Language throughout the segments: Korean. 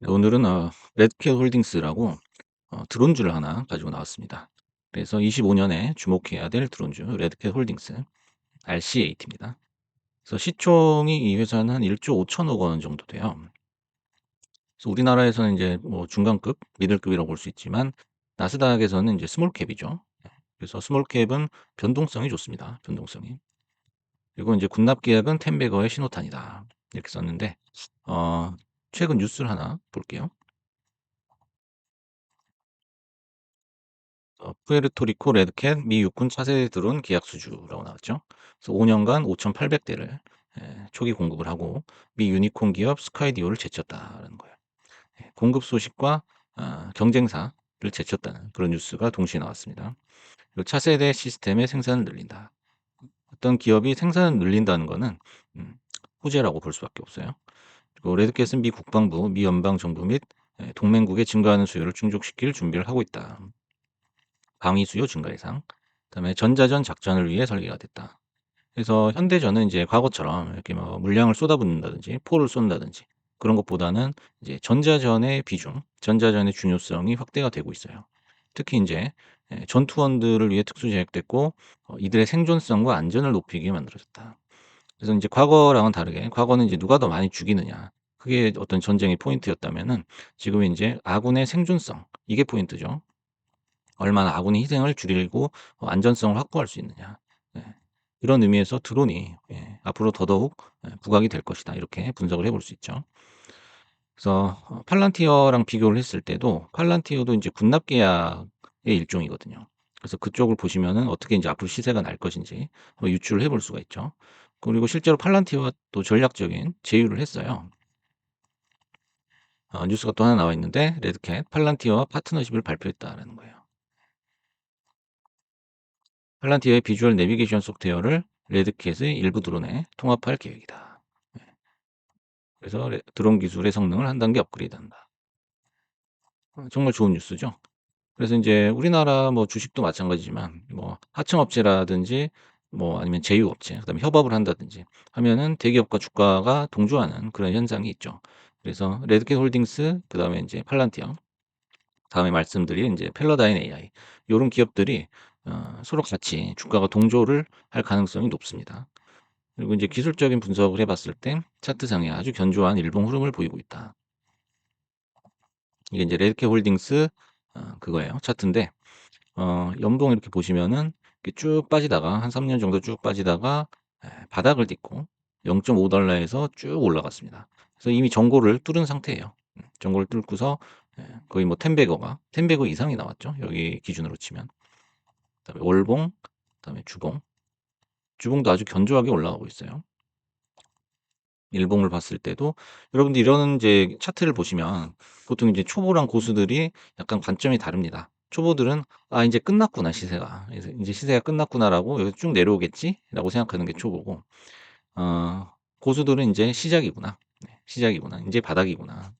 네 오늘은 어 레드캣 홀딩스라고 어 드론주를 하나 가지고 나왔습니다. 그래서 25 년에 주목해야 될 드론주 레드캣 홀딩스 RC8입니다. 그래서 시총이 이 회사는 한 1조 5천억 원 정도 돼요. 그래서 우리나라에서는 인제 뭐 중간급, 미들급이라고 볼 수 있지만 나스닥에서는 인제 스몰캡이죠. 예. 그래서 스몰캡은 변동성이 좋습니다, 변동성이. 그리고 인제 "군납 계약은 텐베거의 신호탄이다." 이렇게 썼는데 어 최근 뉴스를 하나 볼게요. 어 푸에르토리코 레드캣 미 육군 차세대 드론 계약 수주라고 나왔죠. 그래서 5 년간 5,800 대를 예 초기 공급을 하고 미 유니콘 기업 스카이디오를 제쳤다라는 거예요. 예 공급 소식과 아 경쟁사를 제쳤다는 그런 뉴스가 동시에 나왔습니다. 차세대 시스템의 생산을 늘린다. 어떤 기업이 생산을 늘린다는 거는 음 호재라고 볼 수밖에 없어요. 레드캣은 미 국방부, 미 연방 정부 및예 동맹국의 증가하는 수요를 충족시킬 준비를 하고 있다. 방위 수요 증가 예상. 그다음에 전자전 작전을 위해 설계가 됐다. 그래서 현대전은 이제 과거처럼 이렇게 뭐 물량을 쏟아붓는다든지 포를 쏜다든지 그런 것보다는 이제 전자전의 비중, 전자전의 중요성이 확대가 되고 있어요. 특히 인제 예 전투원들을 위해 특수 제작됐고 어 이들의 생존성과 안전을 위해 만들어졌다. 그래서 인제 과거랑은 다르게 과거는 이제 누가 더 많이 죽이느냐 그게 어떤 전쟁의 포인트였다면은 지금은 인제 아군의 생존성 이게 포인트죠. 얼마나 아군의 희생을 줄이고 어 안전성을 확보할 수 있느냐. 예. 이런 의미에서 드론이 예 앞으로 더더욱 예 부각이 될 것이다. 이렇게 분석을 해볼 수 있죠. 그래서 어 팔란티어랑 비교를 했을 때도 팔란티어도 인제 군납 계약의 일종이거든요. 그래서 그쪽을 보시면은 어떻게 인제 앞으로 시세가 날 것인지 유추를 해볼 수가 있죠. 그리고 실제로 팔란티어가 또 전략적인 제휴를 했어요. 어 뉴스가 또 하나 나와 있는데 레드캣 팔란티어와 파트너십을 발표했다라는 거예요. 팔란티어의 비주얼 내비게이션 소프트웨어를 레드캣의 일부 드론에 통합할 계획이다. 예. 그래서 레 드론 기술의 성능을 한 단계 업그레이드한다. 어 정말 좋은 뉴스죠. 그래서 인제 우리나라 뭐 주식도 마찬가지지만 뭐 하청업체라든지 뭐 아니면 제휴업체 그다음에 협업을 한다든지 하면은 대기업과 주가가 동조하는 그런 현상이 있죠. 그래서 레드캣 홀딩스 그다음에 인제 팔란티어 다음에 말씀드린 인제 펠로다인 AI 요런 기업들이 어 서로 같이 주가가 동조를 할 가능성이 높습니다. 그리고 인제 기술적인 분석을 해 봤을 때 차트상에 아주 견조한 일봉 흐름을 보이고 있다. 이게 인제 레드캣 홀딩스 어 그거예요. 차트인데 어 연봉 이렇게 보시면은 쭉 빠지다가 한 3년 정도 쭉 빠지다가 예 바닥을 딛고 0.5 달러에서 쭉 올라갔습니다. 그래서 이미 전고를 뚫은 상태예요. 음 전고를 뚫고서 예 거의 뭐10 배거가 10 배거 이상이 나왔죠, 여기 기준으로 치면. 그다음에 월봉 그다음에 주봉. 주봉도 아주 견조하게 올라가고 있어요. 일봉을 봤을 때도 여러분들 이런 이제 차트를 보시면 보통 이제 초보랑 고수들이 약간 관점이 다릅니다. 초보들은 '아 인제 끝났구나 시세가. 인제 시세가 끝났구나.'라고 '여기서 쭉 내려오겠지.'라고 생각하는 게 초보고 어 고수들은 인제 '시작이구나. 네 시작이구나. 인제 바닥이구나.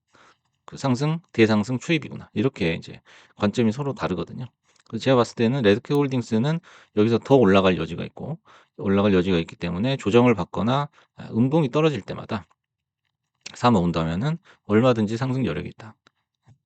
그 상승, 대상승 초입이구나.' 이렇게 이제 관점이 서로 다르거든요. 그래서 제가 봤을 때는 레드캣 홀딩스는 여기서 더 올라갈 여지가 있고 올라갈 여지가 있기 때문에 조정을 받거나 아 음봉이 떨어질 때마다 사모 온다면은 얼마든지 상승 여력이 있다.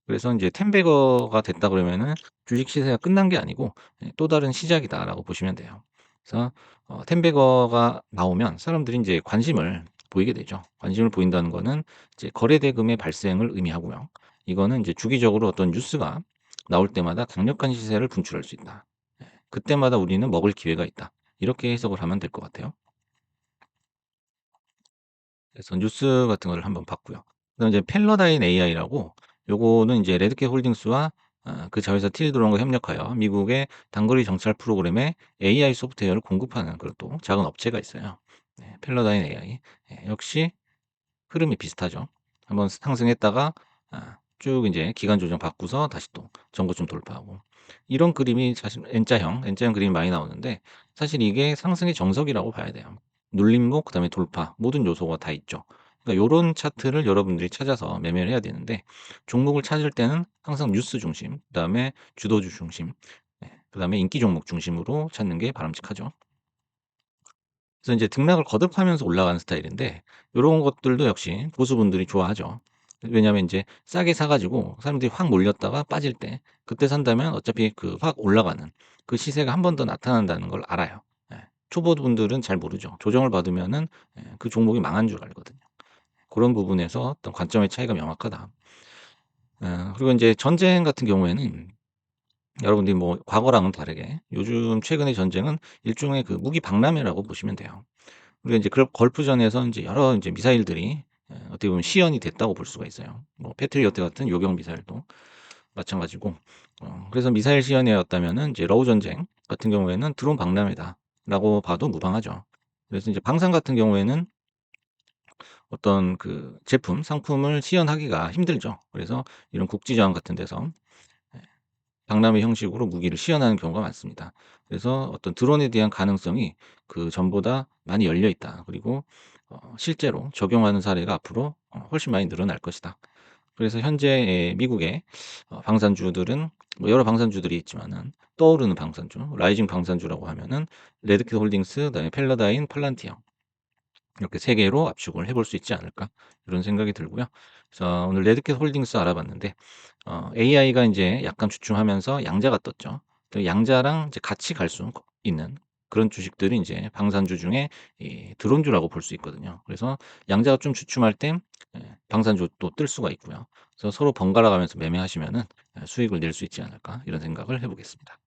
그래서 10 배거가 됐다 그러면은 주식 시세가 끝난 게 아니고 예 '또 다른 시작이다.'라고 보시면 돼요. 그래서 어10 배거가 나오면 사람들이 인제 관심을 보이게 되죠. 관심을 보인다는 거는 이제 거래 대금의 발생을 의미하고요. 이거는 이제 주기적으로 어떤 뉴스가 나올 때마다 강력한 시세를 분출할 수 있다. 예. 그때마다 우리는 먹을 기회가 있다. 이렇게 해석을 하면 될 것 같아요. 그래서 뉴스 같은 거를 한번 봤고요. 그다음에 이제 펠로다인 AI라고 요거는 인제 레드캣 홀딩스와 아그 자회사 틸드론과 협력하여 미국의 단거리 정찰 프로그램에 AI 소프트웨어를 공급하는 그런 또 작은 업체가 있어요. 네 펠로다인 AI. 예 역시 흐름이 비슷하죠. 한번 상승했다가 아쭉 인제 기간 조정 받고서 다시 또 전고점 돌파하고 이런 그림이 사실 N자형, N자형 그림이 많이 나오는데 사실 이게 상승의 정석이라고 봐야 돼요. 눌림목 그다음에 돌파 모든 요소가 다 있죠. 그러니까 요런 차트를 여러분들이 찾아서 매매를 해야 되는데 종목을 찾을 때는 항상 뉴스 중심 그다음에 주도주 중심 예 그다음에 인기 종목 중심으로 찾는 게 바람직하죠. 그래서 인제 등락을 거듭하면서 올라가는 스타일인데 요런 것들도 역시 고수분들이 좋아하죠. 왜냐하면 인제 싸게 사 가지고 사람들이 확 몰렸다가 빠질 때 그때 산다면 어차피 그 확 올라가는 그 시세가 한 번 더 나타난다는 걸 알아요. 예. 초보 분들은 잘 모르죠. 조정을 받으면은 예그 종목이 망한 줄 알거든요. 고런 부분에서 어떤 관점의 차이가 명확하다. 어 그리고 인제 전쟁 같은 경우에는 여러분들이 뭐 과거랑은 다르게 요즘 최근의 전쟁은 일종의 그 무기 박람회라고 보시면 돼요. 우리가 그 걸프전에서 인제 여러 인제 미사일들이 예 어떻게 보면 시연이 됐다고 볼 수가 있어요. 뭐 패트리어트 같은 요격 미사일도 마찬가지고 어 그래서 미사일 시연회였다면은 이제 러우 전쟁 같은 경우에는 '드론 박람회다.'라고 봐도 무방하죠. 그래서 인제 방산 같은 경우에는 어떤 그 제품, 상품을 시연하기가 힘들죠. 그래서 이런 국지저항 같은 데서 예 박람회 형식으로 무기를 시연하는 경우가 많습니다. 그래서 어떤 드론에 대한 가능성이 그 전보다 많이 열려 있다. 그리고 어 실제로 적용하는 사례가 앞으로 어 훨씬 많이 늘어날 것이다. 그래서 현재 예 미국의 어 방산주들은 뭐 여러 방산주들이 있지만은 떠오르는 방산주, 라이징 방산주라고 하면은 레드캣 홀딩스 그다음에 펠라다인, 팔란티어 이렇게 3 개로 압축을 해볼 수 있지 않을까 이런 생각이 들고요. 그래서 오늘 레드캣 홀딩스 알아봤는데 어 AI가 인제 약간 주춤하면서 양자가 떴죠. 그 양자랑 이제 같이 갈 수 있는 그런 주식들이 인제 방산주 중에 이 드론주라고 볼 수 있거든요. 그래서 양자가 좀 주춤할 땐예 방산주 또 뜰 수가 있고요. 그래서 서로 번갈아 가면서 매매하시면은 예 수익을 낼 수 있지 않을까 이런 생각을 해 보겠습니다.